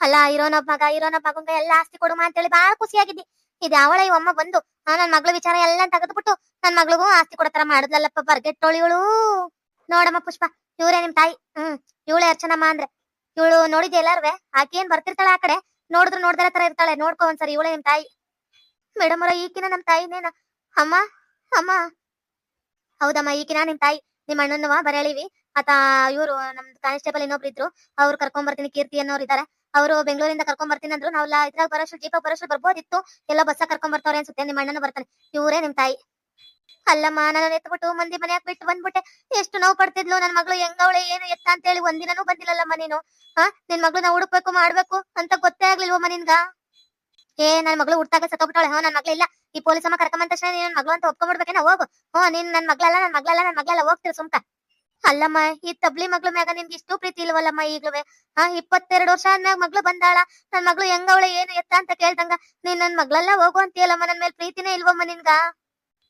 ಅಲ್ಲ, ಇರೋನ ಮಗ, ಇರೋನ ಮಗಂಗ ಎಲ್ಲ ಆಸ್ತಿ ಕೊಡುಮ ಅಂತೇಳಿ ಬಾಳ ಖುಷಿಯಾಗಿದ್ದಿ. ಇದು ಅವಳ ಅಮ್ಮ ಬಂದು ನನ್ ಮಗಳ ವಿಚಾರ ಎಲ್ಲ ತೆಗೆದ್ಬಿಟ್ಟು ನನ್ ಮಗಳಿಗೂ ಆಸ್ತಿ ಕೊಡತರ ಮಾಡಿದ್ಲಲ್ಲಪ್ಪ ಬರ್ಗೆಟ್ಟೋಳಿ ಇವಳು ನೋಡಮ್ಮ ಪುಷ್ಪ, ಇವ್ರೇ ನಿಮ್ ತಾಯಿ, ಹ್ಮ್, ಇವಳೆ ಅರ್ಚನಮ್ಮ ಅಂದ್ರೆ. ಇವಳು ನೋಡಿದ್ಯ ಎಲ್ಲಾರ್ವೆ? ಆಕೆ ಏನ್ ಬರ್ತಿರ್ತಾಳೆ ಆ ಕಡೆ? ನೋಡಿದ್ರು ನೋಡ್ದಾರ ತರ ಇರ್ತಾಳೆ. ನೋಡ್ಕೊ ಒಂದ್ಸರಿ, ಇವಳೆ ನಿಮ್ ತಾಯಿ. ಮೇಡಮ್ ಈಕಿನ ನಮ್ ತಾಯಿನೇನ ಅಮ್ಮ ಅಮ್ಮ. ಹೌದಮ್ಮ, ಈಕಿನ ನಿಮ್ ತಾಯಿ. ನಿಮ್ ಅಣ್ಣನವ ಬರೇಳಿವಿ ಆತ ಇವರು ನಮ್ ಕಾನ್ಸ್ಟೇಬಲ್ ಇನ್ನೊಬ್ರು ಇದ್ರು. ಅವ್ರು ಕರ್ಕೊಂಡ್ ಬರ್ತೀನಿ, ಕೀರ್ತಿ ಅನ್ನೋರು ಇದಾರೆ. ಅವರು ಬೆಂಗಳೂರಿಂದ ಕರ್ಕೊಂಡ್ ಬರ್ತೀನಿ ಅಂದ್ರು. ನಾವ್ ಇದ್ರಾಗ ಬರೋಷ್ಟು ಜೀಪ ಬರೋಷ್ಟು ಬರ್ಬೋದಿತ್ತು. ಎಲ್ಲ ಬಸ್ಸ ಕರ್ಕೊಂಡ್ ಬರ್ತಾವ್ರೆ ಅನ್ಸುತ್ತೆ. ನಿಮ್ಮ ಅಣ್ಣನ ಬರ್ತಾನೆ. ಇವರೇ ನಿಮ್ ತಾಯಿ. ಅಲ್ಲಮ್ಮ ನಾನು ಎತ್ಬಿಟ್ಟು ಮಂದಿ ಮನ್ಯಾಗ ಬಿಟ್ಟು ಬಂದ್ಬಿಟ್ಟೆ. ಎಷ್ಟು ನೋವು ಪಡ್ತಿದ್ಲು ನನ್ ಮಗಳು, ಹೆಂಗವಳೆ, ಏನು ಎತ್ತ ಅಂತ ಹೇಳಿ ಒಂದಿನೂ ಬಂದಿಲ್ಲಲ್ಲಮ್ಮ ನೀನು. ಹಾ ನಿನ್ ಮಗಳನ್ನ ಹುಡುಕ್ಬೇಕು, ಮಾಡ್ಬೇಕು ಅಂತ ಗೊತ್ತೇ ಆಗ್ಲಿಲ್ವಮ್ಮ ನಿನ್ಗ? ಏ, ನನ್ ಮಗಳು ಹುಟ್ಟಾಗ ಸತ್ತೋಗ್ಬಿಟ್ಟಾಳೆ. ಹ್ಞೂ, ನನ್ ಮಗಳಿಲ್ಲ ಈ ಪೊಲೀಸ್ ಅಮ್ಮ ಕರ್ಕೊಂಬಂದ ತಕ್ಷಣ ನೀನ್ ನನ್ ಮಗಳು ಅಂತ ಒಪ್ಕೊಂಡ್ಬಿಡ್ಬೇಕೇನ ಹೋಗು. ಹ್ಞೂ, ನೀನ್ ನನ್ ಮಗಳಲ್ಲ ನನ್ ಮಗಳಲ್ಲ ನನ್ ಮಗಳಲ್ಲ, ಹೋಗ್ತೀರಿ ಸುಮ್ಕ. ಅಲ್ಲಮ್ಮ, ಈ ತಬ್ಲಿ ಮಗಳ ಮ್ಯಾಗ ನಿನ್ಗೆ ಇಷ್ಟು ಪ್ರೀತಿ ಇಲ್ವಲ್ಲಮ್ಮ ಈಗ್ಲೂ ಹಾ, ಇಪ್ಪತ್ತೆರಡು ವರ್ಷ ಆದ್ಮ್ಯಾಗ ಮಗಳು ಬಂದಾಳ. ನನ್ ಮಗಳು ಹೆಂಗ ಅವಳು, ಏನು ಎತ್ತ ಅಂತ ಕೇಳ್ದಂಗ ನೀನ್ ನನ್ ಮಗಳೆಲ್ಲ, ಹೋಗು ಅಂತೀಯಲ್ಲಮ್ಮ. ನನ್ ಮೇಲೆ ಪ್ರೀತಿನೇ ಇಲ್ವಮ್ಮ ನಿನ್ಗ?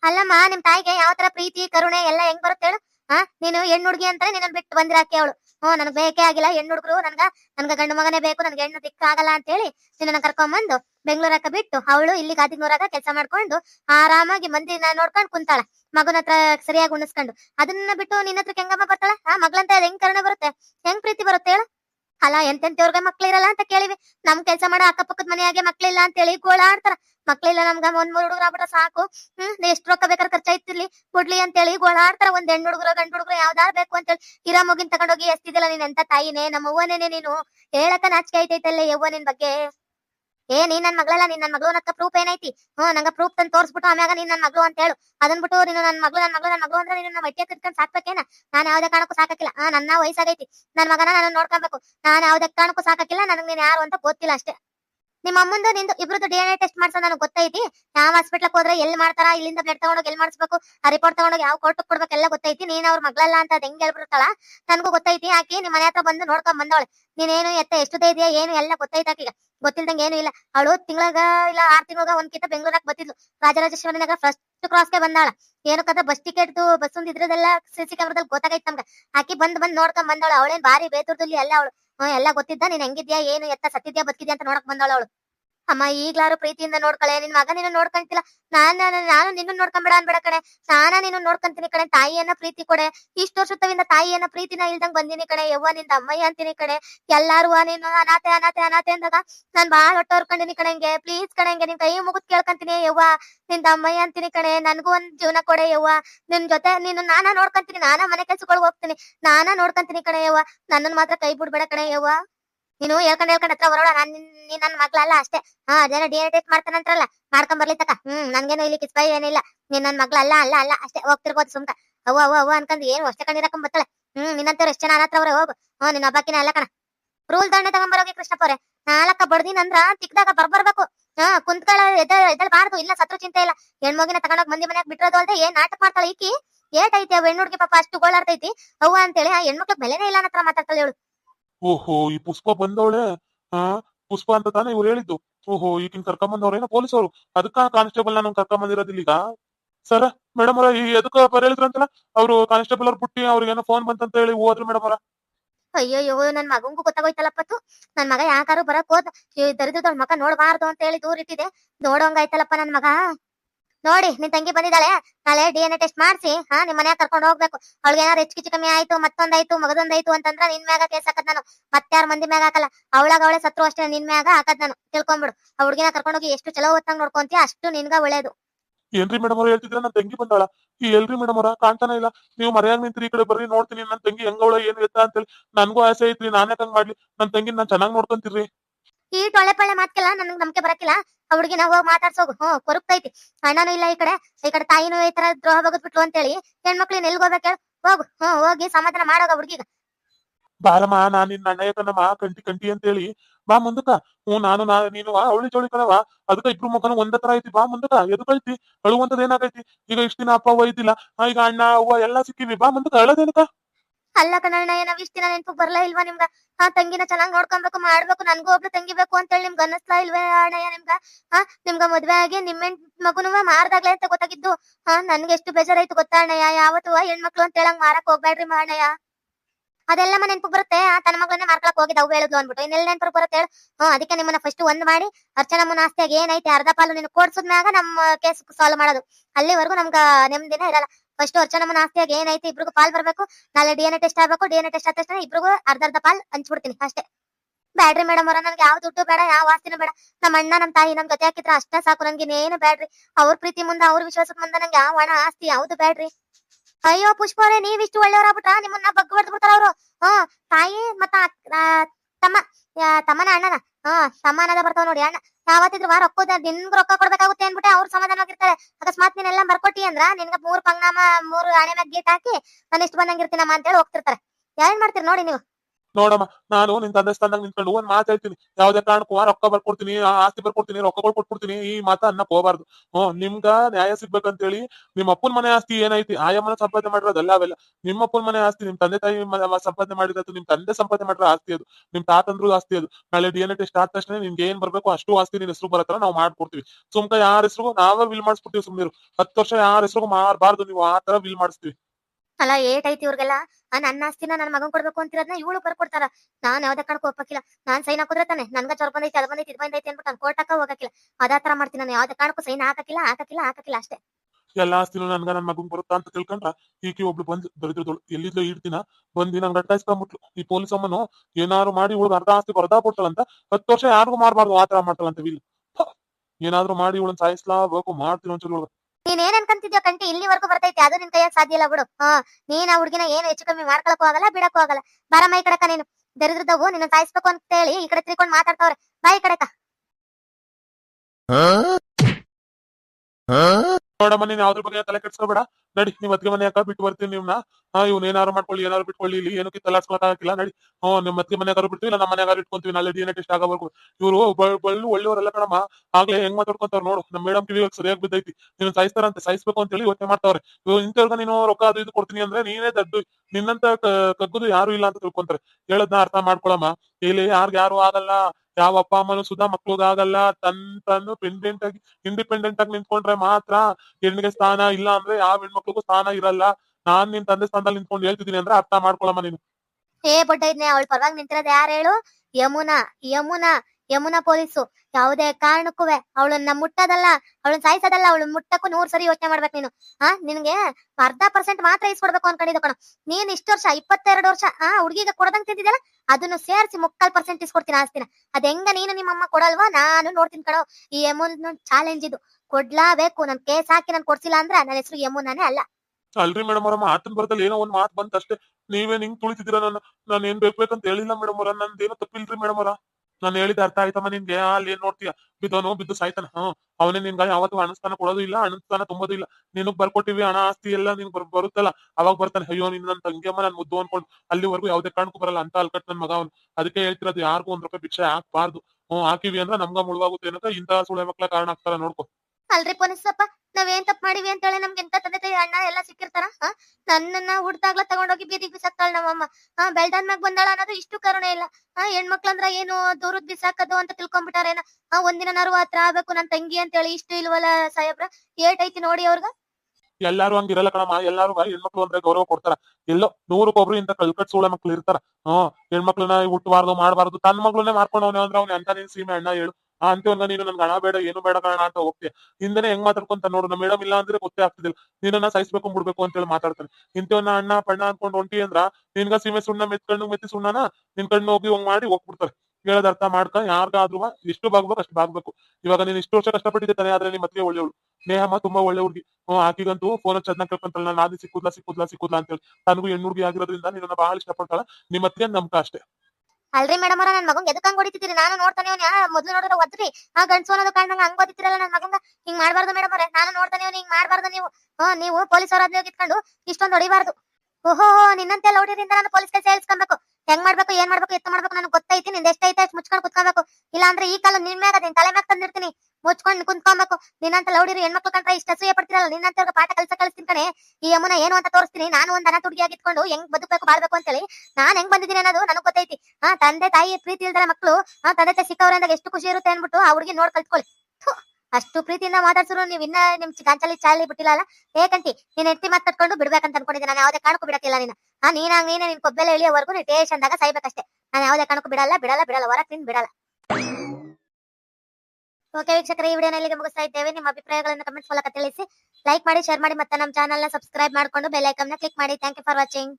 ಅಲ್ಲಮ್ಮ, ನಿಮ್ ತಾಯಿಗೆ ಯಾವ ತರ ಪ್ರೀತಿ, ಕರುಣೆ ಎಲ್ಲ ಹೆಂಗ್ ಬರುತ್ತೆ ಹೇಳು? ಹಾ, ನೀನು ಹೆಣ್ಣು ಹುಡುಗಿ ಅಂತ ನಿನ್ನ ಬಿಟ್ಟು ಬಂದಿರಾಕಿ ಅವಳು. ಹ್ಞೂ, ನನಗ್ ಬೇಕೇ ಆಗಿಲ್ಲ. ಹೆಣ್ಣು ಹುಡುಗರು, ನನ್ಗ ನನ್ಗ ಗಂಡು ಮಗನೇ ಬೇಕು, ನನ್ಗೆ ಹೆಣ್ಣು ದಿಕ್ಕಾಗಲ್ಲ ಅಂತ ಹೇಳಿ ನಿನ್ನ ಕರ್ಕೊಂಬಂದು ಬೆಂಗಳೂರಕ್ಕ ಬಿಟ್ಟು ಅವಳು ಇಲ್ಲಿ ಗಾದಿನೂರಾಗ ಕೆಲಸ ಮಾಡ್ಕೊಂಡು ಆರಾಮಾಗಿ ಮಂದಿನ ನೋಡ್ಕೊಂಡ್ ಕುಂತಾಳ. ಮಗನ ಹತ್ರ ಸರಿಯಾಗಿ ಉಣಿಸ್ಕೊಂಡು. ಅದನ್ನ ಬಿಟ್ಟು ನಿನ್ನ ಹತ್ರ ಹೆಂಗಮ್ಮ ಬರ್ತಾಳ? ಆ ಮಗಳಂತ ಹೆಂಗ್ ಕರುಣೆ ಬರುತ್ತೆ? ಹೆಂಗ್ ಪ್ರೀತಿ ಬರುತ್ತೆ ಹೇಳು? ಅಲ್ಲ, ಎಂತೆಂತವ್ರಿಗೆ ಮಕ್ಳಿರಲ್ಲ ಅಂತ ಕೇಳಿವಿ. ನಮ್ ಕೆಲ್ಸ ಮಾಡೋ, ಅಕ್ಕಪಕ್ಕದ ಮನೆಯಾಗೆ ಮಕ್ಳಿಲ್ಲ ಅಂತ ಹೇಳಿ ಗೋಳಾಡ್ತಾರ ಮಕ್ಳಿಲ್ಲ ನಮ್ಗ ಒಂದ್ ಮೂರ್ ಹುಡುಗರ ಆಗ್ಬಿಟ್ರೆ ಸಾಕು. ಹ್ಮ್ ಎಷ್ಟ್ ರೊಕ್ಕ ಬೇಕಾದ್ರೆ ಖರ್ಚಾಯ್ತಿರ್ಲಿ ಕೊಡ್ಲಿ ಅಂತ ಹೇಳಿ ಗೋಳಾಡ್ತಾರ ಒಂದ್ ಹೆಣ್ಣು ಹುಡುಗರು, ಗಂಡು ಹುಡುಗರು ಬೇಕು ಅಂತ ಹೇಳಿ. ಇರೋ ಮಗಿನ್ ತಗೊಂಡೋಗಿ ಎಸ್ತಿದಿಲ್ಲ ನೀನ್ ಎಂತ ತಾಯಿನೇ ನಮ್ಮ ಅವ್ವನೇನೆ ನೀನು. ಹೇಳಕ ನಾಚಿಕೆ ಐತೈತಲ್ಲೇ ಯವ್ವ ನಿನ್ ಬಗ್ಗೆ. ಏ, ನೀನ್ ನನ್ ಮಗಳಲ್ಲ, ನೀನ್ ನನ್ ಮಗಳು ಅನ್ನಕ್ಕ ಪ್ರೂಫ್ ಏನೈತಿ? ಹ್ಮ್, ನಂಗ ಪ್ರೂಫ್ ತಂದ್ ತೋರ್ಸ್ಬಿಟ್ಟು ಆಮ್ಯಾಗ ನೀನ್ ನನ್ ಮಗಳು ಅಂತ ಹೇಳು. ಅದನ್ ಬಿಟ್ಟು ನೀನು ನನ್ ಮಗಳು ನನ್ ಮಗಳು ನನ್ ಮಗಳು ಅಂದ್ರೆ ನೀನು ನಮ್ಮ ಕಟ್ಕೊಂಡ್ ಸಾಕ್ಬೇಕೇನ? ನಾನ್ ಯಾವ್ದೇ ಕಾರಣಕ್ಕೂ ಸಾಕಾಕಿಲ್ಲ. ಆ, ನನ್ನ ವಯಸ್ಸಾಗೈತಿ. ನನ್ ಮಗನ ನಾನು ನೋಡ್ಕೊಬೇಕು. ನಾನು ಯಾವ್ದೇ ಕಾರಣಕ್ಕೂ ಸಾಕಾಕಿಲ್ಲ. ನನಗ್ ನೀನ್ ಯಾರು ಅಂತ ಗೊತ್ತಿಲ್ಲ ಅಷ್ಟೇ. ನಿಮ್ಮ ಅಮ್ಮಂದು ನಿಂದು ಇಬ್ರದ್ದು ಡಿ ಎನ್ ಎ ಟೆಸ್ಟ್ ಮಾಡ್ಸೋ ನನಗೆ ಗೊತ್ತೈತಿ. ನಾವು ಹಾಸ್ಪಿಟ್ಲಕ್ಕೆ ಹೋದ್ರೆ ಎಲ್ಲಿ ಮಾಡ್ತಾರ, ಇಲ್ಲಿಂದ ಬ್ಲಡ್ ತಗೊಂಡೋಗಿ ಎಲ್ಲಿ ಮಾಡಿಸ್ಬೇಕು, ಆ ರಿಪೋರ್ಟ್ ತಗೊಂಡೋಗಿ ಯಾವ ಕೋರ್ಟ್ ಕೊಡ್ಬೇಕು ಎಲ್ಲ ಗೊತ್ತೈತಿ. ನೀನ್ ಅವ್ರ ಮಗಳಲ್ಲ ಅಂತ ಅದ್ ಹೆಂಗ್ ಹೇಳ್ಬಿಡ್ತಾಳ? ನನಗೂ ಗೊತ್ತೈತಿ. ಆಕಿ ನಿಮ್ಮ ಮನೆ ಹತ್ರ ಬಂದು ನೋಡ್ಕೊಂಡ್ ಬಂದವಳೆ. ನೀನೇನು ಎತ್ತ ಎಷ್ಟು ಇದೆಯಾ ಏನು ಎಲ್ಲ ಗೊತ್ತೈತಿ ಗೊತ್ತಿಲ್ದಂಗೆ ಏನು ಇಲ್ಲ. ಅವಳು ತಿಂಗಳಾಗ ಇಲ್ಲ ಆರ್ ತಿಂಗಳಾಗ ಒಂದ್ಕಿಂತ ಬೆಂಗಳೂರಾಗ ಬತ್ತಿದ್ಲು ರಾಜರಾಜೇಶ್ವರಿನಾಗ ಫಸ್ಟ್ ಕ್ರಾಸ್ಗೆ ಬಂದಾಳ. ಏನಕ್ಕಂದ್ರೆ ಬಸ್ ಟಿಕೆಟ್ ಬಸ್ ಒಂದ್ ಇದ್ರದೆಲ್ಲ ಸಿ ಸಿ ಕ್ಯಾಮ್ರಾದಲ್ಲಿ ಗೊತ್ತಾಗೈತಿ ನಮ್ಗೆ. ಆಕಿ ಬಂದ್ ಬಂದ್ ನೋಡ್ಕೊಂಡ್ ಬಂದವಳು. ಅವಳೇನ್ ಬಾರಿ ಬೇತುರ್ದಲ್ಲಿ ಎಲ್ಲ ಅವಳು. ಎಲ್ಲ ಗೊತ್ತಿದ್ದ ನೀನ್ ಹೆಂಗಿದ್ಯಾ ಏನು ಎತ್ತ ಸತ್ತಿದ್ಯಾ ಬದುಕಿದ್ಯಾ ಅಂತ ನೋಡಕ್ ಬಂದವಳು ಅವಳು. ಅಮ್ಮ, ಈಗ್ಲಾರು ಪ್ರೀತಿಯಿಂದ ನೋಡ್ಕಳೆ, ನಿನ್ ಮಗ ನೀನು ನೋಡ್ಕೊಂತಿಲ್ಲ. ನಾನ್, ನಾನು- ನಾನು ನಿನ್ನ ನೋಡ್ಕೊಂಬೇಡ ಅನ್ಬೇಡ ಕಣೆ. ನಾನ ನೀನು ನೋಡ್ಕೊಂತೀನಿ ಕಣೆ. ತಾಯಿಯನ್ನ ಪ್ರೀತಿ ಕೊಡೆ. ಇಷ್ಟು ವರ್ಷದಿಂದ ತಾಯಿಯನ್ನ ಪ್ರೀತಿನ ಇಲ್ದಂಗ್ ಬಂದಿನಿ ಕಣೆ. ಯವ್ವ, ನಿಂದ ಅಮ್ಮಯ್ಯ ಅಂತೀನಿ ಕಣೆ. ಎಲ್ಲಾರು ನೀನು ಅನಾಥೆ ಅನಾಥೆ ಅನಾಥೆ ಅಂದಾಗ ನಾನ್ ಬಾಳ್ ಹೊಟ್ಟೆ ಹೊರ್ಕೊಂಡಿನಿ ಕಣಂಗೆ ಪ್ಲೀಸ್ ಕಣಂಗೆ ನಿನ್ ಕೈ ಮುಗಿದ್ ಕೇಳ್ಕೊಂತೀನಿ ಯವ್ವ. ನಿಂದ ಅಮ್ಮಯ್ಯ ಅಂತೀನಿ ಕಣೆ. ನನ್ಗೂ ಒಂದ್ ಜೀವನ ಕೊಡೆ ಯವ್ವ. ನಿನ್ ಜೊತೆ ನೀನು ನಾನ ನೋಡ್ಕೊಂತೀನಿ. ನಾನ ಮನೆ ಕೆಲ್ಸಗಳಿಗೆ ಹೋಗ್ತೀನಿ. ನಾನ ನೋಡ್ಕೊಂತೀನಿ ಕಣೆ ಯವ್ವ. ನನ್ನನ್ ಮಾತ್ರ ಕೈ ಬಿಡ್ಬೇಡ ಕಣೆ ಯವ್ವ. ನೀನು ಹೇಳ್ಕೊಂಡ್ ಹೇಳ್ಕೊಂಡ್ ಹತ್ರ ಬರೋಣ ನಾನ್ ನಿನ್- ನೀನ್ ನನ್ ಮಗ್ಳಲ್ಲ ಅಷ್ಟೇ. ಹಾ, ಅದೇನೋ ಡಿ ಎನ್ ಟೆಸ್ಟ್ ಮಾಡ್ತಾನಂತ್ರಲ್ಲ. ಮಾಡ್ಕೊಂಡ್ ಬರ್ಲಿ ಹ್ಮ್ ನನ್ಗೇನು ಇಲ್ಲಿ ಕಿಸ್ಬೈ ಏನಿಲ್ಲ ನೀನ್ ನನ್ ಮಗ್ಳಲ್ಲ, ಅಲ್ಲ ಅಲ್ಲ, ಅಷ್ಟೇ. ಹೋಗ್ತಿರ್ಬೋದು ಸುಮ್ಕ. ಅವ್ವ ಅವ್ವ ಅವ್ವ ಅನ್ಕೊಂಡ್ ಏನು ಅಷ್ಟೇ ಕಣ್ಣಿರಕೊಂಡ್ ಬರ್ತಾಳೆ. ಹ್ಮ್, ನಿನ್ನಂತವ್ರು ರೆಸ್ಟ್ ಜನ ಹತ್ರ ಅವ್ರೆ ಹೋಗು. ಹ್ಮ್, ನಿನ್ನ ಹಬ್ಬಕ್ಕಿನ ಅಲ್ಲ ಕಣ. ರೂಲ್ ದಂಡೆ ತಗೊಂಬರೋಗಿ ಕೃಷ್ಣಪ್ಪವ್ರೆ ನಾಲ್ಕ ಬಡ್ದಿನಂದ್ರ ತಿಕ್ದಾಗ ಬರ್ಬರ್ಬೇಕು. ಹಾ ಕುಂತ್ಗಳ ಎದ ಎದಳ್ಬಾರ್ದು ಇಲ್ಲ ಸತ್ರು ಚಿಂತೆ ಇಲ್ಲ. ಹೆಣ್ಮಗಿನ ತಗೊಂಡೋಗಿ ಮಂದಿ ಮನೆಯಾಗ ಬಿಟ್ಟಿರೋದು ಅಲ್ದೆ ಏನ್ ನಾಟಕ ಮಾಡ್ತಾಳೆ ಈಕಿ? ಏಟ್ ಐತಿ ಅವ್ ಹೆಣ್ಣುಡ್ಗಿ ಪಾಪ ಅಷ್ಟು ಗೋಳಾಡ್ತೈತಿ. ಅವ್ವ ಅಂತೇಳಿ ಆ ಹೆಣ್ಮಕ್ಳು ಬೆಲೆನೇ ಇಲ್ಲ ಅನ್ನತ್ರ ಮಾತಾಡ್ತಾಳೆ ಇವಳು ಓಹೋ, ಈ ಪುಷ್ಪ ಬಂದವಳೆ? ಹಾ ಪುಷ್ಪ ಅಂತ ತಾನೇ ಇವ್ರು ಹೇಳಿದ್ದು. ಓಹೋ ಈಗಿನ ಕರ್ಕೊಂಬಂದವ್ರೇನೋ ಪೊಲೀಸರು ಅದಕ್ಕ ಕಾನ್ಸ್ಟೇಬಲ್ ನಾನು ಕರ್ಕೊಂಬಂದಿರೋದಿಲ್ಲ ಈಗ ಸರ, ಮೇಡಮ್ ಅವರ, ಈ ಎದಕ್ಕ ಬರ ಅವ್ರು ಕಾನ್ಸ್ಟೇಬಲ್ ಅವ್ರ ಬುಟ್ಟಿ ಅವ್ರಿಗೇನೋ ಫೋನ್ ಬಂತಂತ ಹೇಳಿ ಹೋದ್ರು ಮೇಡಮ್ ಅವರ. ಅಯ್ಯಯ್ಯೋ, ನನ್ ಮಗಂಗೂ ಗೊತ್ತಾಗೋಯ್ತಲ್ಲಪ್ಪತ್ತು ನನ್ ಮಗ ಯಾಕಾರು ಬರಕ್ ಹೋದ, ಈ ದರಿದ್ರದೊಳ್ ಮಗ ನೋಡ್ಬಾರ್ದು ಅಂತ ಹೇಳಿ ದೂರ ಇಟ್ಟಿದೆ. ನೋಡೋಂಗಾಯ್ತಲ್ಲಪ್ಪ ನನ್ ಮಗ. ನೋಡಿ ನಿನ್ ತಂಗಿ ಬಂದಿದ್ದಾಳೆ. ನಾಳೆ ಡಿ ಎನ್ ಎ ಟೆಸ್ಟ್ ಮಾಡಿಸಿ ಹಾ ನಿಮ್ ಮನ್ಯಾಗ ಕರ್ಕೊಂಡು ಹೋಗ್ಬೇಕು. ಅವಳಿಗೆ ಏನಾರು ಹೆಚ್ಚು ಕಿಚ್ಚು ಕಮ್ಮಿ ಆಯ್ತು ಮತ್ತೊಂದಾಯ್ತು ಮಗದೊಂದಾಯ್ತು ಅಂತಂದ್ರ ನಿನ್ ಮ್ಯಾಗ ಕೇಸ್ ಹಾಕದ್ ನಾನು. ಮತ್ತಾರ ಮಂದಿ ಮ್ಯಾಗ ಹಾಕಲ್ಲ. ಅವಳಾಗ ಅವಳೆ ಸತ್ರು ಅಷ್ಟೇ ನಿನ್ ಮ್ಯಾಗ ಹಾಕದ್ ನಾನು. ತಿಳ್ಕೊಂಬಿಡು. ಆ ಹುಡುಗಿನ ಕರ್ಕೊಂಡು ಹೋಗಿ ಎಷ್ಟು ಚಲೋ ಹೊತ್ತಂಗ್ ನೋಡ್ಕೊಂತೀಯ ಅಷ್ಟು ನಿನ್ಗ ಒಳ್ಳೇದು. ಏನ್ರಿ ಮೇಡಮ್ ಅವ್ರು ಹೇಳ್ತಿದ್ರೆ ನನ್ ತಂಗಿ ಬಂದಾಳ. ಈ ಎಲ್ರಿ ಮೇಡಮ್ ಅವ್ರ ಕಾಣ್ತಾನೆ ಇಲ್ಲ. ನೀವು ಮರ್ಯಾಗ ನಿಂತ್ರಿ ಈ ಕಡೆ ಬರ್ರಿ ನೋಡ್ತೀನಿ. ನನ್ನ ತಂಗಿ ಹೆಂಗವಳ ಏನ್ ಎತ್ತ ಅಂತೇಳಿ ನನ್ಗೂ ಆಸೆ ಐತ್ರಿ. ನಾನೇ ತಂಗ್ ಮಾಡ್ಲಿ? ನನ್ ತಂಗಿ ನಾನ್ ಚೆನ್ನಾಗ್ ನೋಡ್ಕೊಂತೀರಿ ಈ ಟೊಳೆ ಪಳ್ಳೆ ಮಾತ್ಕೆಲ್ಲ ನನ್ಗೆ ನಂಬಿಕೆ ಬರಕಿಲ್ಲ. ಆ ಹುಡುಗಿನ ಹೋಗಿ ಮಾತಾಡ್ಸೋಗು ಹ್ಮ್ ಕೊರಕ್ತೈತಿ ಅಣ್ಣನೂ ಇಲ್ಲ ಈ ಕಡೆ. ಈ ಕಡೆ ತಾಯಿನೂ ಈ ತರ ದ್ರೋಹ ಬಗದ್ಬಿಟ್ಲು ಅಂತೇಳಿ ಹೆಣ್ಮಕ್ಳಿನ ಎಲ್ಗ್ ಹೋಗ್ಬೇಕು ಹೇಳು? ಹೋಗು. ಹ್ಮ್, ಹೋಗಿ ಸಮಾಧಾನ ಮಾಡೋಗ ಹುಡುಗಿಗ. ಬಾರಮ್ಮ ನಾನ್ ನಿನ್ನ ಅಣ್ಣಯ್ಯ ಮಾ ಕಂಟಿ ಕಂಟಿ ಅಂತೇಳಿ. ಬಾ ಮುಂದಕ್ಕ. ಹ್ಞೂ ನಾನು ನಾ, ನೀನು ಅವಳಿ ಜೋಳಿ ಕಣವ ಅದಕ್ಕ ಇಬ್ರು ಮುಖನು ಒಂದ ತರ ಐತಿ. ಬಾ ಮುಂದಕ್ಕ. ಎದಕ್ಕೈತಿ ಅಳುವಂತದ್ ಏನಾಗೈತಿ? ಈಗ ಇಷ್ಟ ದಿನ ಅಪ್ಪ ಅವ್ವ ಇದ್ದಿಲ್ಲ. ಈಗ ಅಣ್ಣ ಅವ್ವ ಎಲ್ಲಾ ಸಿಕ್ಕಿವಿ ಬಾ ಮುಂದಕ್ಕ. ಅಳದೇನಕ ಅಲ್ಲ ಕಣ್ಣ ನಾವ್ ಇಷ್ಟ ದಿನ ನೆನ್ಪು ಬರ್ಲಾ ಇಲ್ವಾ ನಿಮ್ಗ? ಹಾ, ತಂಗಿನ ಚೆನ್ನಾಗ್ ನೋಡ್ಕೊಬೇಕು, ಮಾಡ್ಬೇಕು, ನನ್ಗೂ ಒಬ್ಳು ತಂಗಿ ಬೇಕು ಅಂತ ಹೇಳಿ ನಿಮ್ಗೆ ಅನ್ನಿಸ್ಲಾ ಇಲ್ವೇ ಅಣ್ಣಯ್ಯ ನಿಮ್ಗ? ಹಾ, ನಿಮ್ಗ ಮದ್ವೆ ಆಗಿ ನಿಮ್ಮ ಮಗುನು ಮಾರ್ದಾಗ್ಲೇ ಅಂತ ಗೊತ್ತಾಗಿದ್ದು. ಹಾ, ನನ್ಗೆ ಎಷ್ಟು ಬೇಜಾರಾಯ್ತು ಗೊತ್ತಾ ಅಣ್ಣಯ್ಯ? ಯಾವತ್ತು ಹೆಣ್ಮಕ್ಳು ಅಂತ ಹೇಳಂಗ್ ಮಾರಕ್ ಹೋಗ್ಬೇಡ್ರಿ ಅಣ್ಣಯ್ಯ? ಅದೆಲ್ಲ ನೆನಪು ಬರುತ್ತೆ. ಆ ತನ್ನ ಮಗಳನ್ನ ಮಾರ್ಕೊಳಕ್ ಹೋಗಿದ್ದ, ಅವು ಹೇಳಿದ್ಲು ಅನ್ಬಿಟ್ಟು ಇನ್ನೆಲ್ಲ ನೆನಪು ಬರುತ್ತೆ ಹೇಳು. ಹ್ಮ್, ಅದಕ್ಕೆ ನಿಮ್ಮನ್ನ ಫಸ್ಟ್ ಒಂದ್ ಮಾಡಿ ಅರ್ಚನಮ್ಮನ ಆಸ್ತಿಯಾಗಿ ಏನೈತೆ, ಅರ್ಧ ಪಾಲು ನೀನು ಕೊಡ್ಸದ್ಮ್ಯಾಗ ನಮ್ಮ ಕೇಸ್ ಸಾಲ್ವ್ ಮಾಡೋದು. ಅಲ್ಲಿವರೆಗೂ ನಮ್ಗ ನೆಮ್ಮದಿನ ಇರಲ್ಲ. ಫಸ್ಟ್ ಅರ್ಚನಮ್ಮನ ಆಸ್ತಿಯಾಗಿ ಏನೈತೆ, ಇಬ್ರಿಗೂ ಪಾಲ್ ಬರ್ಬೇಕು. ನಾಳೆ ಡಿ ಎನ್ ಟೆಸ್ಟ್ ಆಗ್ಬೇಕು. ಡಿ ಎನ್ ಟೆಸ್ಟ್ ಆದ ತಕ್ಷಣ ಇಬ್ರಿಗೂ ಅರ್ಧ ಅರ್ಧ ಪಾಲ್ ಹಂಚ್ಬಿಡ್ತೀನಿ ಅಷ್ಟೇ. ಬ್ಯಾಡ್ರಿ ಮೇಡಮ್ ಅವರ, ನನ್ಗೆ ಯಾವ ದುಡ್ಡು ಬೇಡ, ಯಾವ ಆಸ್ತಿನೂ ಬೇಡ. ನಮ್ಮ ಅಣ್ಣ ನಮ್ಮ ತಾಯಿ, ನಮ್ ಜೊತೆ ಹಾಕಿದ್ರ ಅಷ್ಟೇ ಸಾಕು. ನನ್ಗೆ ಇನ್ನೇನು ಬ್ಯಾಡ್ರಿ. ಅವ್ರ ಪ್ರೀತಿ ಮುಂದೆ, ಅವ್ರ ವಿಶ್ವಾಸದ ಮುಂದೆ ನಂಗೆ ಯಾವ ಹಣ, ಆಸ್ತಿ ಯಾವ್ದು ಬ್ಯಾಡ್ರಿ? ಅಯ್ಯೋ ಪುಷ್ಪ ಅವ್ರೆ ನೀವ್ ಇಷ್ಟು ಒಳ್ಳೆಯವರಾಗ್ಬಿಟ್ರ ನಿಮ್ಮನ್ನ ಬಗ್ಗ ಹೊಡೆದ್ ಬಿಡ್ತಾರ ಅವ್ರು. ಹಾ, ತಾಯಿ ಮತ್ತ ತಮ್ಮ ತಮ್ಮನ ಅಣ್ಣನ. ಹಾ ತಮ್ಮನದ ಬರ್ತಾವ ನೋಡಿ ಅಣ್ಣ. ಯಾವತ್ತಿದ್ರು ವಾರ ರೊಕ್ಕದ ನಿನ್ಗ್ ರೊಕ್ಕ ಕೊಡ್ಬೇಕಾಗುತ್ತೆ ಅನ್ಬಿಟ್ಟೆ ಅವ್ರು ಸಮಾಧಾನವಾಗಿರ್ತಾರೆ. ಅಕಸ್ಮಾತ್ ನೀನೆಲ್ಲ ಬರ್ಕೊಟ್ಟಿ ಅಂದ್ರ ನಿನ್ಗ ಮೂರ್ ಪಂಗ್ನಾಮ, ಮೂರು ಹಣೆ ಮ್ಯಾಗ ಗೀಟ್ ಹಾಕಿ ನಾನು ಇಷ್ಟು ಬಂದಂಗಿರ್ತೀನಮ್ಮ ಅಂತೇಳಿ ಹೋಗ್ತಿರ್ತಾರೆ. ಏನ್ ಮಾಡ್ತೀರಿ ನೋಡಿ ನೀವು? ನೋಡಮ್ಮ, ನಾನು ನಿನ್ ತಂದೆ ಸ್ಥಾನದಾಗ ನಿಂತ್ಕೊಂಡು ಒಂದ್ ಮಾತು ಹೇಳ್ತೀನಿ. ಯಾವ್ದೇ ಕಾರಣಕ್ಕೂ ರೊಕ್ಕ ಬರ್ಕೊಡ್ತೀನಿ ಆಸ್ತಿ ಬರ್ಕೊಡ್ತೀನಿ ರೊಕ್ಕಗಳು ಕೊಟ್ಬಿಡ್ತೀನಿ ಈ ಮಾತ ಅನ್ನಕ್ ಹೋಗ್ಬಾರ್ದು. ಹ್ಮ್ ನಿಮ್ಗ ನ್ಯಾಯ ಸಿಗ್ಬೇಕಂತೇಳಿ ನಿಮ್ಮ ಅಪ್ಪನ ಮನೆ ಆಸ್ತಿ ಏನೈತಿ? ಆಯಮ್ಮನ ಸಂಪಾದನೆ ಮಾಡಿರೋದಲ್ಲ ಅವೆಲ್ಲ. ನಿಮ್ಮ ಅಪ್ಪನ ಮನೆ ಆಸ್ತಿ, ನಿಮ್ ತಂದೆ ತಾಯಿ ಸಂಪಾದನೆ ಮಾಡಿರೋದು, ನಿಮ್ ತಂದೆ ಸಂಪಾದನೆ ಮಾಡಿರೋ ಆಸ್ತಿ ಅದು. ನಿಮ್ ತಾತಂದ್ರು ಆಸ್ತಿ ಅದು. ನಾಳೆ ಡಿ ಎನ್ ಎ ಟೆಸ್ಟ್ ಆದ ತಕ್ಷಣ ನಿಮ್ಗೆ ಏನ್ ಬರ್ಬೇಕು ಅಷ್ಟು ಆಸ್ತಿ ನಿನ್ ಹೆಸರು ಬರತ್ತಲ್ಲ ನಾವು ಮಾಡ್ಕೊಡ್ತೀವಿ. ಸುಮ್ಕ ಯಾರ ಹೆಸರು ನಾವೇ ವಿಲ್ ಮಾಡಿಸ್ಬಿಡ್ತೀವಿ ಸುಮ್ನಿರು. ಹತ್ತು ವರ್ಷ ಯಾರ ಹೆಸರು ಮಾಡಬಾರ್ದು ನೀವು ಆ ತರ ವಿಲ್ ಮಾಡಿಸ್ತೀವಿ. ಅಲ್ಲ, ಏಟ್ ಐತಿ ಇವ್ರಿಗೆಲ್ಲ? ನನ್ನ ಆಸ್ತಿನ ನನ್ನ ಮಗನ್ ಕೊಡ್ಬೇಕು ಅಂತಿರೋದ್ನ ಇವಳು ಬರ್ಕೊಡ್ತಾರ. ನಾನ್ ಯಾವ್ದೇ ಕಣಕ್ ಒಪ್ಪಕ್ಕಿಲ್ಲ ನಾನ್ ಸೈನ್ ಹಾಕೋದ್ರೆ ತಾನೆ. ನನ್ಗ ಜ್ವರ ಬಂದೈತಿ, ಅದ್ ಬಂದೈತಿ, ಇದ್ ಬಂದೈತಿ ಅನ್ಬಿಟ್ಟು ನಾನು ಕೋರ್ಟಕ್ಕ ಹೋಗಕ್ಕಿಲ್ಲ ಅದೇ ತರ ಮಾಡ್ತೀನಿ ನಾನು. ಯಾವ್ದೇ ಕಾರಣಕ್ಕೂ ಸೈನ್ ಹಾಕಕ್ಕಿಲ್ಲ ಹಾಕಕ್ಕಿಲ್ಲ ಹಾಕಕ್ಕಿಲ್ಲ ಅಷ್ಟೇ. ಎಲ್ಲ ಆಸ್ತಿನೂ ನನ್ಗ ನನ್ ಮಗನ್ ಬರುತ್ತ ಅಂತ ತಿಳ್ಕೊಂಡ್ರ, ಈಕೆ ಒಬ್ಳು ಬಂದ್ ದರಿದ್ರದಳು ಎಲ್ಲಿದ್ಲು ಇಡ್ತೀನ, ಬಂದಿ ನಂಗೆ ಅಟ್ಟಾಯಿಸ್ಕೊಂಡ್ಬಿಟ್ಲು ಈ ಪೊಲೀಸ್ ಅಮ್ಮನು ಏನಾರು ಮಾಡಿ ಇವಳು ಅರ್ಧ ಆಸ್ತಿ ಬರ್ದಾ ಅಂತ ಹತ್ತು ವರ್ಷ ಯಾರಿಗೂ ಆ ಆತರ ಮಾಡ್ತಾಳಂತ ಅಂತ ಏನಾದ್ರು ಮಾಡಿ ಇವಳನ್ನ ಸಾಯಿಸ್ಲಾಬೇಕು ಮಾಡ್ತೀನಿ ಒಂಚೂರು. ನೀನ್ ಏನ್ ಅನ್ಕಂತಿದ್ಯೋ ಕಂಟಿ, ಇಲ್ಲಿವರೆಗೂ ಬರ್ತೈತೆ, ಅದು ನಿನ್ ಕೈಯಾಗ ಸಾಧ್ಯ ಇಲ್ಲ ಬಿಡು. ಹಾ, ನೀನ್ ಆ ಹುಡ್ಗಿನ ಏನು ಹೆಚ್ಚು ಕಮ್ಮಿ ಮಾಡ್ಕೊಳಕ್ಕೂ ಆಗಲ್ಲ, ಬಿಡಕ್ಕೂ ಆಗಲ್ಲ. ಬಾರಮ್ಮ ಈ ಕಡಕ ನೀನು. ದರಿದ್ರದವು ನಿನ್ನ ಸಾಯಿಸ್ಬೇಕು ಅಂತ ಹೇಳಿ ಈ ಕಡೆ ತಿರ್ಕೊಂಡ್ ಮಾತಾಡ್ತಾವ್ರೆ. ಬಾಯಿ ಕಡಕ. ನೋಡಮ್ಮ, ನೀನ್ ಯಾವ್ದ್ರ ಬಗ್ಗೆ ತಲೆ ಕೆಡ್ಸ್ಕೊಬೇಡ. ನಡಿ, ನೀವ್ ಅತ್ತಿಗೆ ಮನೆ ಯಾಕ ಬಿಟ್ಟು ಬರ್ತೀನಿ ನಿಮ್ನ ಹಾ, ಇವ್ನ ಏನಾರು ಮಾಡ್ಕೊಳ್ಳಿ, ಏನಾರು ಬಿಟ್ಕೊಳ್ಳಿ, ಇಲ್ಲಿ ಏನಕ್ಕೆ ತಲಾಡ್ಸ್ಕೊಳಕ್ ನಡಿ. ಹ್ಮ್ ನಿಮ್ ಅತ್ತಿಗೆ ಮನೆಯಾಗಾರು ಬಿಡ್ತೀವಿ, ಇಲ್ಲ ನಮ್ಮ ಮನೆಯಾಗಾರು ಇಟ್ಕೊಂತೀವಿ, ನಾಳೆ ಎನ್ ಟೆಸ್ಟ್ ಆಗಬೇಕು ಇವ್ರು ಬಳ್ಳು ಒಳ್ಳೆಯವರೆಲ್ಲ ಕಣಮ್ಮ, ಆಗ್ಲೇ ಹೆಂಗ್ ಮಾತಾಡ್ಕೊಂತಾರ ನೋಡು. ನಮ್ಮ ಮೇಡಮ್ ಕಿವಿಗೆ ಸರಿಯಾಗಿ ಬಿದ್ದೈತಿ. ನೀನು ಸಾಯಿಸ್ತಾರಂತೆ, ಸಾಯಿಸ್ಬೇಕು ಅಂತ ಹೇಳಿ ಯೋಚನೆ ಮಾಡ್ತಾವ್ರೆ. ಇವ್ ಇಂಥವ್ರಿಗೆ ನೀನು ರೊಕ್ಕ ಅದು ಇದು ಕೊಡ್ತೀನಿ ಅಂದ್ರೆ ನೀನೇ ದಡ್ಡು, ನಿನ್ನಂತ ಕಗ್ಗುದು ಯಾರು ಇಲ್ಲ ಅಂತ ತಿಳ್ಕೊಂತಾರೆ. ಹೇಳದ್ನ ಅರ್ಥ ಮಾಡ್ಕೊಳಮ್ಮ. ಇಲ್ಲಿ ಯಾರ್ಗ ಯಾರು ಆಗಲ್ಲ. ಯಾವ ಅಪ್ಪ ಅಮ್ಮನು ಸುಧಾ ಮಕ್ಳಿಗಾಗಲ್ಲ ತನ್ ತನ್ನ ಪೆಂಡೆಂಟ್ ಆಗಿ ಇಂಡಿಪೆಂಡೆಂಟ್ ಆಗಿ ನಿಂತ್ಕೊಂಡ್ರೆ ಮಾತ್ರ ಹೆಣ್ಣಿಗೆ ಸ್ಥಾನ ಇಲ್ಲ ಅಂದ್ರೆ ಯಾವ ಹೆಣ್ಮಕ್ಳಿಗೂ ಸ್ಥಾನ ಇರಲ್ಲ. ನಾನ್ ನಿನ್ ತಂದೆ ಸ್ಥಾನದಲ್ಲಿ ನಿಂತ್ಕೊಂಡು ಹೇಳ್ತಿದ್ದೀನಿ ಅಂದ್ರೆ ಅರ್ಥ ಮಾಡ್ಕೊಳಮ್ಮ ನೀನು. ಏ ಬೊಡ್ಡ ಇದ್ನೆ ಅವಳ ಪರವಾಗಿ ನಿಂತಿರೋದು ಯಾರು ಹೇಳು? ಯಮುನಾ ಯಮುನಾ. ಯಮುನಾ ಪೊಲೀಸು, ಯಾವುದೇ ಕಾರಣಕ್ಕೂ ಅವಳನ್ನ ಮುಟ್ಟದಲ್ಲ, ಅವಳನ್ನ ಸಾಯಿಸೋದಲ್ಲ, ಅವಳನ್ನ ಮುಟ್ಟಕ್ಕೂ ನೂರ್ ಸರಿ ಯೋಚನೆ ಮಾಡ್ಬೇಕು ನೀನು. ಆ, ನಿನ್ಗೆ ಅರ್ಧ ಪರ್ಸೆಂಟ್ ಮಾತ್ರ ಇಸ್ಕೊಡ್ಬೇಕು ಅನ್ಕೊಂಡಿದ್ದ ಕಣ. ನೀನ್ ಇಷ್ಟು ವರ್ಷ, ಇಪ್ಪತ್ತೆರಡು ವರ್ಷ, ಆ, ಹುಡುಗಿಗೆ ಕೊಡದಂಗ್ ತಿಂತಿದ್ಯಲ್ಲ ಅದನ್ನು ಸೇರಿಸಿ ಮುಕ್ಕಾಲ್ ಪರ್ಸೆಂಟ್ ಇಸ್ಕೊಡ್ತೀನಿ ಆಸ್ತಿನ. ಅದ್ ಹೆಂಗ ನೀನು ನಿಮ್ಮಮ್ಮ ಕೊಡಲ್ವಾ? ನಾನು ನೋಡ್ತೀನಿ ಕಣೋ, ಈ ಯಮುನ್ ಚಾಲೆಂಜ್ ಇದು. ಕೊಡ್ಲಾಬೇಕು, ನನ್ ಕೇಸ್ ಹಾಕಿ ನನ್ ಕೊಡ್ಸಿಲ್ಲ ಅಂದ್ರೆ ನನ್ನ ಹೆಸರು ಯಮುನಾನೇ ಅಲ್ಲ. ಅಲ್ರಿ ಮೇಡಮ್ ಅವರ ಮಾತಿನ ಬರದಲ್ಲಿ ಏನೋ ಒಂದ್ ಮಾತು ಬಂತಷ್ಟೇ. ನೀವೇ ನಿಂಗ್ ತುಳಿತಿದ್ದೀರಾ ನಾನು ನಾನು ಏನ್ ಅಂತ ಹೇಳಿಲ್ಲ ಮೇಡಮ್ ಅವ್ರ, ನಂದೇನೋ ತಪ್ಪಿಲ್ರಿ ಮೇಡಮ್ ಅವ್ರ? ನಾನು ಹೇಳಿದ ಅರ್ಥ ಆಯ್ತಮ್ಮ ನಿನ್ಗೆ ಅಲ್ಲಿ ಏನ್ ನೋಡ್ತೀಯ? ಬಿದ್ದೋನು, ಬಿದ್ದು ಸಾಯ್ತಾನ. ಹ್ಮ್. ಅವನೇ ನಿನ್ಗ ಯಾವತ್ತು ಹಣಸ್ಥಾನ ಕೊಡೋದು ಇಲ್ಲ ಹಣಸ್ಥಾನ ತುಂಬೋದು ಇಲ್ಲ. ನಿನಗ್ ಬರ್ಕೊಟ್ಟಿವಿ, ಹಣ, ಆಸ್ತಿ ಎಲ್ಲ ನಿನ್ ಬರುತ್ತಲ್ಲ? ಅವಾಗ ಬರ್ತಾನೆ, ಅಯ್ಯೋ, ನಿನ್ ನನ್ ತಂಗಿಯಮ್ಮ, ನನ್ ಮುದ್ದು ಅನ್ಕೊಂಡು ಅಲ್ಲಿವರೆಗೂ ಯಾವ್ದೇ ಕಾರಣಕ್ಕೂ ಬರಲ್ಲ. ಅಂತ ಅಲ್ಕಟ್ ನನ್ ಮಗ ಅವ್ನು. ಅದಕ್ಕೆ ಹೇಳ್ತಿರೋದು ಯಾರಿಗೂ ಒಂದ್ ರೂಪಾಯಿ ಭಿಕ್ಷೆ ಹಾಕ್ಬಾರ್ದು ಹ್ಮ್, ಹಾಕಿವಿ ಅಂದ್ರೆ ನಮ್ಗ ಮುಳುವಾಗುತ್ತೆ ಏನಂತ ಇಂತಹ ಸುಳೆ ಮಕ್ಳ ಕಾರಣ ಆಗ್ತಾರ ನೋಡ್ಕೊ. ಅಲ್ರಿ ಪೊಲೀಸಪ್ಪ? ನಾವೇನ್ ತಪ್ಪು ಮಾಡಿವಿ ಅಂತ ಹೇಳಿ ನಮ್ಗೆ ಎಂತ ತಂದೆ ತಾಯಿ ಅಣ್ಣ ಎಲ್ಲ ಸಿಕ್ಕಿರ್ತಾರ? ನನ್ನನ್ನ ಹುಡ್ದಾಗ್ಲ ತಗೊಂಡೋಗಿ ಬೀದಿಗೆ ಬಿಸಾಕ್ತಾಳ ನಮ್ಮಮ್ಮ. ಹಾ ಬೆಳ್ದಾನ್ ಮ್ಯಾಗ್ ಬಂದಾಳ ಅನ್ನೋದು ಇಷ್ಟು ಕರುಣೆ ಇಲ್ಲ. ಆ ಹೆಣ್ಮಕ್ಳಂದ್ರ ಏನು ದೂರದ್ ಬಿಸಾಕದು ಅಂತ ತಿಳ್ಕೊಂಡ್ಬಿಟ್ಟಾರೇನ ಆ ಒಂದಿನ ನರ್ವ ಹತ್ರ ಆಗ್ಬೇಕು ನನ್ ತಂಗಿ ಅಂತ ಹೇಳಿ ಇಷ್ಟು ಇಲ್ವಲ್ಲ ಸಾಹೇಬ್ರ? ಏಟ್ ಐತಿ ನೋಡಿ ಅವ್ರಗ? ಎಲ್ಲಾರು ಹಂಗಿರಲ್ಲ ಕಣಮ್ಮ. ಎಲ್ಲಾರು ಹೆಣ್ಮಕ್ಳು ಅಂದ್ರೆ ಗೌರವ ಕೊಡ್ತಾರ. ಎಲ್ಲೋ ನೂರಕ್ಕೊಬ್ರು ಇಂತ ಕಲ್ಕಟ್ ಸೂಳೆ ಮಕ್ಳು ಇರ್ತಾರ. ಹ್ಮ್ ಹೆಣ್ಮಕ್ಳನ್ನ ಹುಟ್ಟಬಾರ್ದು ಮಾಡಬಾರ್ದು. ತನ್ನ ಮಗ್ಳನ್ನೇ ಮಾಡ್ಕೊಂಡವನೇ ಅಂದ್ರೆ ಅವ್ನ ಅಂತ ನೀನ್ ಸೀಮೆ ಅಣ್ಣ ಹೇಳು. ಆ ನೀನು ನನ್ಗೆ ಹಣ ಬೇಡ, ಏನು ಬೇಡ ಕಾರಣ ಅಂತ ಹೋಗ್ತೀಯ ಹಿಂದೆನೆ ಹೆಂಗ್ ಮಾತಾಡ್ಕೊಂತ ನೋಡು, ನಮ್ಮ ಮೇಡಮ್ ಇಲ್ಲ ಅಂದ್ರೆ ಗೊತ್ತೇ ಆಗ್ತಿದಿಲ್ಲ ನಿನ್ನ ಸಹಿಸ್ಬೇಕು ಬಿಡ್ಬೇಕು ಅಂತ ಹೇಳಿ ಮಾತಾಡ್ತಾನೆ. ಇಂಥವನ್ನ ಅಣ್ಣ, ಪಣ್ಣ ಅನ್ಕೊಂಡು ಹೊಂಟಿ ಅಂದ್ರ ನಿನ್ಗ ಸೀಮೆ ಸುಣ್ಣ ಮೆತ್ಕಂಡು, ಮೆತ್ತಿ ಸುಣ್ಣನ ನಿನ್ ಕಣ್ಣು ಹೋಗಿ ಹೋಗ್ ಮಾಡಿ ಹೋಗ್ಬಿಡ್ತಾರೆ. ಹೇಳೋದ್ ಅರ್ಥ ಮಾಡ್ಕ, ಯಾರ್ಗಾದ್ರೂ ಇಷ್ಟು ಬಾಗ್ಬೇಕು, ಅಷ್ಟು ಬಾಗ್ಬೇಕು. ಇವಾಗ ನೀನ್ ಇಷ್ಟು ವರ್ಷ ಕಷ್ಟಪಟ್ಟಿದ್ದೆ ತಾನೆ, ಆದ್ರೆ ನಿಮ್ಮ ಮತ್ತೆ ಒಳ್ಳೆಯವಳು. ನೇಹಮ್ಮ ತುಂಬಾ ಒಳ್ಳೆ ಹುಡುಗಿ. ಆಕಿಗಂತೂ ಫೋನ್ ಚೆನ್ನಾಗಿ ಕೇಳ್ಕೊಂತಾಳ ನಾನು ಸಿಕ್ಕುದ್ಲಾ ಸಿಕ್ಕುದ್ಲಾ ಸಿಕ್ಕುದ್ಲಾ ಅಂತ ಹೇಳಿ. ತನಗೂ ಹೆಣ್ಣು ಹುಡುಗಿ ಆಗಿರೋದ್ರಿಂದ ನಿನ್ನ ಬಹಳ ಇಷ್ಟಪಡ್ತಾಳ. ನಿಮ್ಮ ಅತ್ತಿಗೆ ನಮ್ಕ ಅಷ್ಟೇ. ಅಲ್ರಿ ಮೇಡಮ್ ಅವ್ರ, ನನ್ ಮಗಂಗ್ ಎದಕ್ ಹಂಗ್ ಹೊಡಿತಿದ್ದೀರಿ? ನಾನು ನೋಡ್ತಾನೆ ಮೊದ್ಲು ನೋಡಿದ್ರೆ ಒದ್ರಿ ಆ ಗಂಡ್ಸು ಅನ್ನೋದು ಕಾಣ್ದಂಗ ಹಂಗ್ ಓದಿತಿರಲ್ಲ ನನ್ ಮಗಂಗ? ಹಿಂಗ್ ಮಾಡ್ಬಾರ್ದು ಮೇಡಮ್ ಅವ್ರೆ. ನಾನು ನೋಡ್ತಾನೆ ಹಿಂಗ್ ಮಾಡ್ಬಾರ್ದು ನೀವು. ಹ್ಮ್, ನೀವು ಪೊಲೀಸ್ ಅವ್ರ ಇಟ್ಕೊಂಡು ಇಷ್ಟೊಂದು ಹೊಡಿಬಾರ್ದು. ಓಹೋ ನಿನ್ನಂತೆ ಲೌಡಿರಿಂದ ನಾನು ಪೊಲೀಸ್ ಕೆಲಸ ಹೇಳ್ಸ್ಕೊಬೇಕು. ಹೆಂಗ್ ಮಾಡ್ಬೇಕು, ಏನ್ ಮಾಡ್ಬೇಕು, ಎತ್ತ ಮಾಡ್ಬೇಕು, ನನಗೆ ಗೊತ್ತೈತಿ, ನಿಂದ ಎಷ್ಟೈತೆ ಅಷ್ಟು ಮುಚ್ಕೊಂಡ್ ಕುತ್ಕೋಬೇಕು. ಇಲ್ಲ ಅಂದ್ರೆ ಈ ಕಾಲ ನಿನ್ ಮ್ಯಾಗ ನಿನ್ ತಲೆ ಮ್ಯಾಗ ತಂದಿರ್ತೀನಿ. ಮುಚ್ಕೊಂಡ್ ಕುಂತ್ಕೊಬೇಕು. ನಿನ್ನಂತ ಲೌಡಿರು ಹೆಣ್ಮಕ್ಳು ಕಂಡ್ರೆ ಇಷ್ಟ ಅಸೂಯ ಪಡ್ತಿರಲ್ಲ ನಿನ್ನಂತ ಪಾಠ ಕಲ್ಸ ಕಳಿಸ್ತೀನಿ ಕಣೆ. ಈ ಯಮುನ ಏನು ಅಂತ ತೋರಿಸ್ತೀನಿ. ನಾನು ಒಂದ್ ತುಡಿಯಾಗಿ ಇಟ್ಕೊಂಡು ಹೆಂಗ್ ಬದುಕಬೇಕು, ಬಾಳ್ಬೇಕು ಅಂತೇಳಿ ನಾನ್ ಹೆಂಗ್ ಬಂದಿದ್ದೀನಿ ಅನ್ನೋದು ನನಗ್ ಗೊತ್ತೈತಿ. ಹಾ, ತಂದೆ ತಾಯಿ ಪ್ರೀತಿ ಇಲ್ದರ ಮಕ್ಳು, ಹಾ, ತಂದೆ ತಾಯಿ ಸಿಕ್ಕವ್ರೆ ಅಂದಾಗ ಎಷ್ಟು ಖುಷಿ ಇರುತ್ತೆ ಅನ್ಬಿಟ್ಟು ಆ ಹುಡುಗಿ ನೋಡ್ ಕಲ್ತ್ಕೊಳ್ಳಿ ಅಷ್ಟು ಪ್ರೀತಿಯಿಂದ ಮಾತಾಡ್ಸಿದ್ರು. ನೀವ್ ಇನ್ನ ನಿಮ್ ಗಾಂಚಲಿ ಚಾಲಿ ಬಿಟ್ಟಿಲ್ಲ ಅಲ್ಲ ಏಕಂತಿ ನೀನ್ ಎತ್ತಿ ಮಾತಾಡ್ಕೊಂಡು ಬಿಡ್ಬೇಕಂತ ಅನ್ಕೊಂಡಿದ್ದೆ. ನಾನು ಯಾವ್ದೇ ಕಾಣಕ್ಕೂ ಬಿಡಕ್ಕಿಲ್ಲ ನೀನು. ನೀನ್ ನೀನೇ ನೀನೆ ನಿನ್ ಕೊಬ್ಬೆಲ್ಲ ಇಳಿಯೋವರೆಗೂ ನೀನ್ ದಾಗ ಅಂದಾಗ ಸಾಯ್ಬೇಕಷ್ಟೇ. ನಾನು ಯಾವ್ದೇ ಕಾಣಕ್ಕೂ ಬಿಡಲ್ಲ ಬಿಡಲ್ಲ ಬಿಡಲ್ಲ. ಹೊರಕ್ ನಿನ್ ಬಿಡಲ್ಲ. ಓಕೆ ವೀಕ್ಷಕರೇ, ಈ ವಿಡಿಯೋನ ಇಲ್ಲಿಗೆ ಮುಗಿಸ್ತಾ ಇದ್ದೇವೆ. ನಿಮ್ಮ ಅಭಿಪ್ರಾಯಗಳನ್ನು ಕಮೆಂಟ್ ಮೂಲಕ ತಿಳಿಸಿ. ಲೈಕ್ ಮಾಡಿ ಶೇರ್ ಮಾಡಿ, ಮತ್ತೆ ನಮ್ಮ ಚಾನಲ್ನ ಸಬ್ಸ್ಕ್ರೈಬ್ ಮಾಡ್ಕೊಂಡು ಬೆಲ್ ಐಕನ್ ಕ್ಲಿಕ್ ಮಾಡಿ. Thank you for watching